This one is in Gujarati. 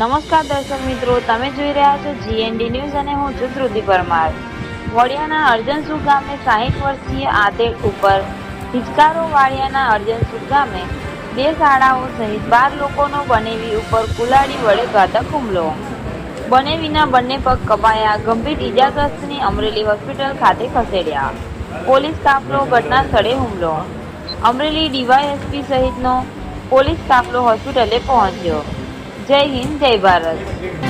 નમસ્કાર દર્શક મિત્રો, તમે જોઈ રહ્યા છો જીએનડી ન્યૂઝ અને હું છું શ્રુતિ પરમાર. વડિયાના અર્જનસુ ગામે સાહીઠ વર્ષીય આતેડ ઉપર હિચકારો વાળિયાના અર્જનસુ ગામે બે શાળાઓ સહિત બાર લોકોનો બનેવી ઉપર કુલાડી વડે ઘાતક હુમલો. બનેવીના બંને પગ કપાયા, ગંભીર ઇજાગ્રસ્તની અમરેલી હોસ્પિટલ ખાતે ખસેડ્યા. પોલીસ કાફલો ઘટના સ્થળે હુમલો. અમરેલી ડીવાયએસપી સહિતનો પોલીસ કાફલો હોસ્પિટલે પહોંચ્યો. જય હિન્દ જય ભારત.